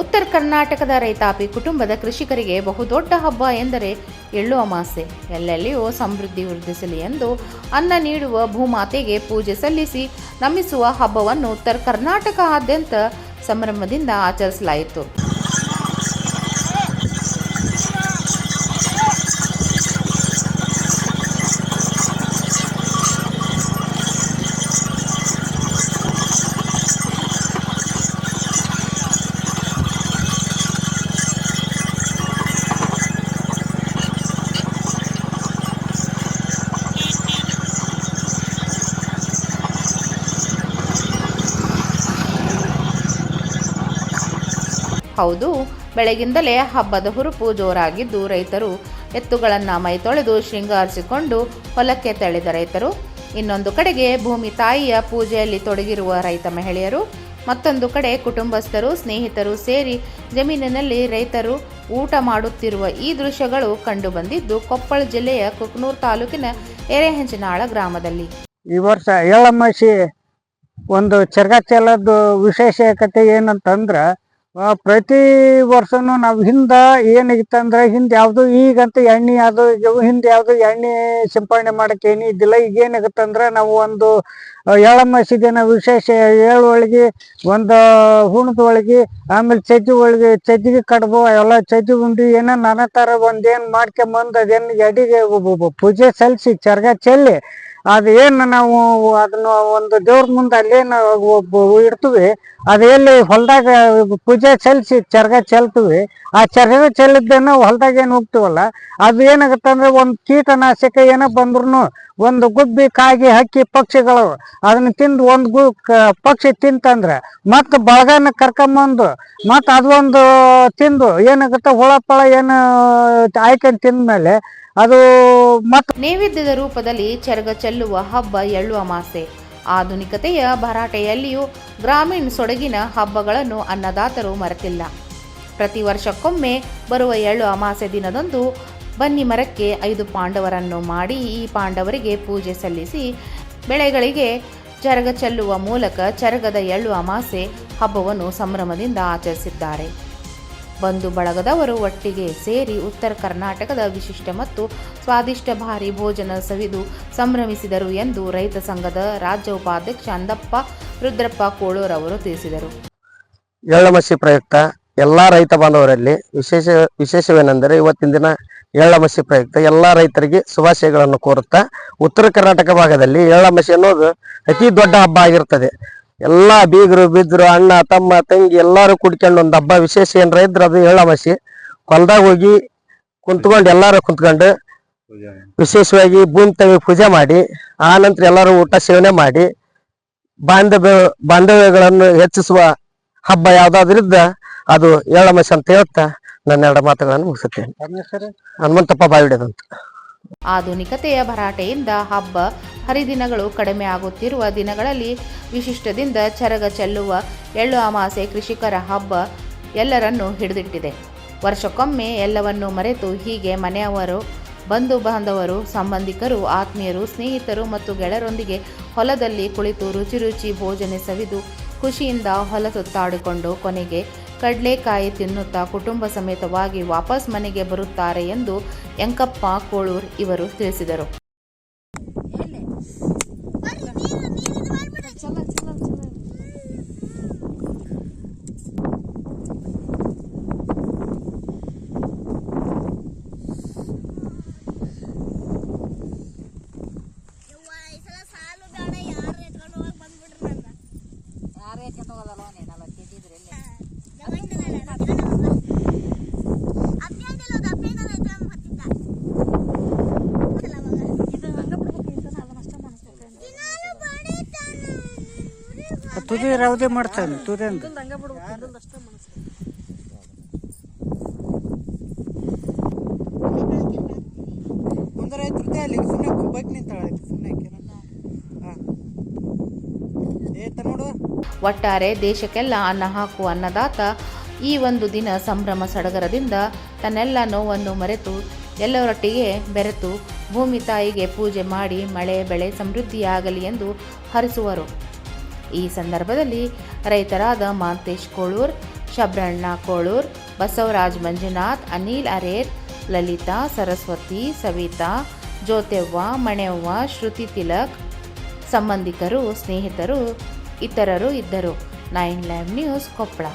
ಉತ್ತರ ಕರ್ನಾಟಕದ ರೈತಾಪಿ ಕುಟುಂಬದ ಕೃಷಿಕರಿಗೆ ಬಹುದೊಡ್ಡ ಹಬ್ಬ ಎಂದರೆ ಎಳ್ಳು ಅಮಾಸೆ. ಎಲ್ಲೆಲ್ಲಿಯೂ ಸಮೃದ್ಧಿ ವೃದ್ಧಿಸಲಿ ಎಂದು ಅನ್ನ ನೀಡುವ ಭೂಮಾತೆಗೆ ಪೂಜೆ ಸಲ್ಲಿಸಿ ನಮಿಸುವ ಹಬ್ಬವನ್ನು ಉತ್ತರ ಕರ್ನಾಟಕದಾದ್ಯಂತ ಸಂಭ್ರಮದಿಂದ ಆಚರಿಸಲಾಯಿತು. ಹೌದು. ಬೆಳಗಿಂದಲೇ ಹಬ್ಬದ ಹುರುಪು ಜೋರಾಗಿದ್ದು ರೈತರು ಎತ್ತುಗಳನ್ನು ಮೈ ತೊಳೆದು ಶೃಂಗಾರಿಸಿಕೊಂಡು ಹೊಲಕ್ಕೆ ತೆಳೆದ ರೈತರು. ಇನ್ನೊಂದು ಕಡೆಗೆ ಭೂಮಿ ತಾಯಿಯ ಪೂಜೆಯಲ್ಲಿ ತೊಡಗಿರುವ ರೈತ ಮಹಿಳೆಯರು, ಮತ್ತೊಂದು ಕಡೆ ಕುಟುಂಬಸ್ಥರು, ಸ್ನೇಹಿತರು ಸೇರಿ ಜಮೀನಿನಲ್ಲಿ ರೈತರು ಊಟ ಮಾಡುತ್ತಿರುವ ಈ ದೃಶ್ಯಗಳು ಕಂಡುಬಂದಿದ್ದು ಕೊಪ್ಪಳ ಜಿಲ್ಲೆಯ ಕುಕ್ನೂರು ತಾಲೂಕಿನ ಎರೆಹಂಚನಾಳ ಗ್ರಾಮದಲ್ಲಿ. ಈ ವರ್ಷ ಎಳ್ಳಮ್ಮಸಿ ಒಂದು ಚರಗಾಚಲದ್ದು ವಿಶೇಷಕತೆ ಏನಂತಂದ್ರ ಪ್ರತಿ ವರ್ಷನು ನಾವು ಹಿಂದ ಏನಾಗಿತ್ತಂದ್ರೆ, ಹಿಂದೆ ಯಾವುದು ಈಗಂತ ಎಣ್ಣೆ ಅದು ಹಿಂದೆ ಯಾವುದು ಎಣ್ಣೆ ಸಿಂಪಡಣೆ ಮಾಡಕ್ಕೆ ಏನು ಇದ್ದಿಲ್ಲ. ಈಗ ಏನಾಗುತ್ತಂದ್ರೆ, ನಾವು ಒಂದು ಎಳ್ಳಮ್ಮಸಿ ವಿಶೇಷ ಏಳು ಒಳಗೆ ಒಂದು ಹುಣದ ಒಳಗೆ ಆಮೇಲೆ ಚಜ್ಜಿ ಒಳಗೆ ಚಜ್ಜಿಗೆ ಕಡ್ಬು, ಎಲ್ಲ ಚಜ್ಜಿ ಉಂಡಿ, ಏನೋ ನಾನಾ ಥರ ಒಂದೇನು ಮಾಡ್ಕೊಂಬಂದು ಅದೇನು ಎಡಿಗೆ ಪೂಜೆ ಸಲ್ಲಿಸಿ ಚರ್ಗ ಚೆಲ್ಲಿ ಅದು ಏನು ನಾವು ಅದನ್ನ ಒಂದು ದೇವ್ರ ಮುಂದೆ ಅಲ್ಲೇನು ಒಬ್ಬ ಇಡ್ತೀವಿ, ಅದು ಎಲ್ಲಿ ಹೊಲದಾಗ ಪೂಜೆ ಸಲ್ಲಿಸಿ ಚರ್ಗ ಚೆಲ್ತೀವಿ, ಆ ಚರ್ಗ ಚೆಲ್ಲಿದ್ದೇನು ಹೊಲದಾಗ ಏನು ಹೋಗ್ತೀವಲ್ಲ, ಅದು ಏನಾಗುತ್ತೆ ಅಂದ್ರೆ ಒಂದು ಕೀಟನಾಶಕ ಏನೋ ಬಂದ್ರು ಒಂದು ಗುಬ್ಬಿ ಕಾಗಿ ಹಕ್ಕಿ ಪಕ್ಷಿಗಳು ಅದನ್ನ ತಿಂದು ಒಂದು ಗು ಪಕ್ಷಿ ತಿಂತಂದ್ರೆ ಮತ್ತೆ ಬಳಗನ ಕರ್ಕೊಂಬಂದು ಮತ್ತೆ ಅದೊಂದು ತಿಂದು ಏನಾಗುತ್ತೆ ಹುಳ ಪಳ ಏನು ಆಯ್ಕೊಂಡು ತಿಂದ್ಮೇಲೆ ಅದು ಮತ್ತು ನೈವೇದ್ಯದ ರೂಪದಲ್ಲಿ ಚರಗ ಚೆಲ್ಲುವ ಹಬ್ಬ ಎಳ್ಳುವ ಅಮಾಸೆ ಆಧುನಿಕತೆಯ ಭರಾಟೆಯಲ್ಲಿಯೂ ಗ್ರಾಮೀಣ ಸೊಡಗಿನ ಹಬ್ಬಗಳನ್ನು ಅನ್ನದಾತರು ಮರೆತಿಲ್ಲ. ಪ್ರತಿ ವರ್ಷಕ್ಕೊಮ್ಮೆ ಬರುವ ಎಳ್ಳು ಅಮಾಸೆ ದಿನದಂದು ಬನ್ನಿ ಮರಕ್ಕೆ ಐದು ಪಾಂಡವರನ್ನು ಮಾಡಿ ಈ ಪಾಂಡವರಿಗೆ ಪೂಜೆ ಸಲ್ಲಿಸಿ ಬೆಳೆಗಳಿಗೆ ಚರಗ ಚೆಲ್ಲುವ ಮೂಲಕ ಚರಗದ ಎಳ್ಳು ಅಮಾಸೆ ಹಬ್ಬವನ್ನು ಸಂಭ್ರಮದಿಂದ ಆಚರಿಸಿದ್ದಾರೆ. ಬಂಧು ಬಳಗದವರು ಒಟ್ಟಿಗೆ ಸೇರಿ ಉತ್ತರ ಕರ್ನಾಟಕದ ವಿಶಿಷ್ಟ ಮತ್ತು ಸ್ವಾದಿಷ್ಟ ಭಾರಿ ಭೋಜನ ಸವಿದು ಸಂಭ್ರಮಿಸಿದರು ಎಂದು ರೈತ ಸಂಘದ ರಾಜ್ಯ ಉಪಾಧ್ಯಕ್ಷ ಅಂದಪ್ಪ ರುದ್ರಪ್ಪ ಕೋಳೂರ್ ಅವರು ತಿಳಿಸಿದರು. ಎಳ್ಳಮಸಿ ಪ್ರಯುಕ್ತ ಎಲ್ಲಾ ರೈತ ಬಾಂಧವರಲ್ಲಿ ವಿಶೇಷ, ವಿಶೇಷವೇನೆಂದರೆ ಇವತ್ತಿನ ದಿನ ಎಳ್ಳಮಸಿ ಪ್ರಯುಕ್ತ ಎಲ್ಲಾ ರೈತರಿಗೆ ಶುಭಾಶಯಗಳನ್ನು ಕೋರುತ್ತಾ, ಉತ್ತರ ಕರ್ನಾಟಕ ಭಾಗದಲ್ಲಿ ಎಳ್ಳಮಸಿ ಅನ್ನೋದು ಅತಿ ದೊಡ್ಡ ಹಬ್ಬ ಆಗಿರ್ತದೆ. ಎಲ್ಲಾ ಬೀಗರು ಬಿದ್ರು ಅಣ್ಣ ತಮ್ಮ ತಂಗಿ ಎಲ್ಲಾರು ಕುಡ್ಕೊಂಡು ಒಂದು ಹಬ್ಬ ವಿಶೇಷ ಏನಾರ ಇದ್ರ ಅದು ಹೇಳಮಸಿ ಹೊಲ್ದಾಗ ಹೋಗಿ ಕುಂತ್ಕೊಂಡು ಎಲ್ಲಾರು ಕುಂತ್ಕೊಂಡು ವಿಶೇಷವಾಗಿ ಭೂಮಿ ತಂಗಿ ಪೂಜೆ ಮಾಡಿ ಆ ನಂತರ ಎಲ್ಲರೂ ಊಟ ಸೇವನೆ ಮಾಡಿ ಬಾಂಧವ್ಯ ಬಾಂಧವ್ಯಗಳನ್ನು ಹೆಚ್ಚಿಸುವ ಹಬ್ಬ ಯಾವ್ದಾದ್ರಿದ್ದ ಅದು ಏಳಮಸಿ ಅಂತ ಹೇಳ್ತಾ ನನ್ನ ಎರಡು ಮಾತುಗಳನ್ನು ಮುಗಿಸುತ್ತೇನೆ. ಹನುಮಂತಪ್ಪ ಬಾವಿಡದಂತ ಆಧುನಿಕತೆಯ ಭರಾಟೆಯಿಂದ ಹಬ್ಬ ಹರಿದಿನಗಳು ಕಡಿಮೆ ಆಗುತ್ತಿರುವ ದಿನಗಳಲ್ಲಿ ವಿಶಿಷ್ಟದಿಂದ ಚರಗ ಚೆಲ್ಲುವ ಎಳ್ಳು ಅಮಾಸೆ ಕೃಷಿಕರ ಹಬ್ಬ ಎಲ್ಲರನ್ನೂ ಹಿಡಿದಿಟ್ಟಿದೆ. ವರ್ಷಕ್ಕೊಮ್ಮೆ ಎಲ್ಲವನ್ನೂ ಮರೆತು ಹೀಗೆ ಮನೆಯವರು, ಬಂಧು ಬಾಂಧವರು, ಸಂಬಂಧಿಕರು, ಆತ್ಮೀಯರು, ಸ್ನೇಹಿತರು ಮತ್ತು ಗೆಳೆಯರೊಂದಿಗೆ ಹೊಲದಲ್ಲಿ ಕುಳಿತು ರುಚಿ ರುಚಿ ಭೋಜನ ಸವಿದು ಖುಷಿಯಿಂದ ಹೊಲ ಸುತ್ತಾಡಿಕೊಂಡು ಕೊನೆಗೆ ಕಡಲೆಕಾಯಿ ತಿನ್ನುತ್ತಾ ಕುಟುಂಬ ಸಮೇತವಾಗಿ ವಾಪಸ್ ಮನೆಗೆ ಬರುತ್ತಾರೆ ಎಂದು ಯಂಕಪ್ಪ ಕೋಳೂರ್ ಇವರು ತಿಳಿಸಿದರು. ತುದಿ ಮಾಡ್ತಾನೆ ಅಲ್ಲಿ ಸುಮ್ಮನೆ ನಿಂತಾಳೆ ಸುಮ್ಮನೆ ಒಟ್ಟಾರೆ ದೇಶಕ್ಕೆಲ್ಲ ಅನ್ನ ಹಾಕು ಅನ್ನದಾತ ಈ ಒಂದು ದಿನ ಸಂಭ್ರಮ ಸಡಗರದಿಂದ ತನ್ನೆಲ್ಲ ನೋವನ್ನು ಮರೆತು ಎಲ್ಲರೊಟ್ಟಿಗೆ ಬೆರೆತು ಭೂಮಿ ತಾಯಿಗೆ ಪೂಜೆ ಮಾಡಿ ಮಳೆ ಬೆಳೆ ಸಮೃದ್ಧಿಯಾಗಲಿ ಎಂದು ಹರಿಸುವರು. ಈ ಸಂದರ್ಭದಲ್ಲಿ ರೈತರಾದ ಮಾಂತೇಶ್ ಕೋಳೂರ್, ಶಬ್ರಣ್ಣ ಕೋಳೂರ್, ಬಸವರಾಜ್ ಮಂಜುನಾಥ್, ಅನಿಲ್ ಅರೇರ್, ಲಲಿತಾ ಸರಸ್ವತಿ, ಸವಿತಾ, ಜ್ಯೋತೆವ್ವ, ಮಣೆವ್ವ, ಶ್ರುತಿ ತಿಲಕ್, ಸಂಬಂಧಿಕರು, ಸ್ನೇಹಿತರು, ಇತರರು ಇದ್ದರು. Nine live news Koppal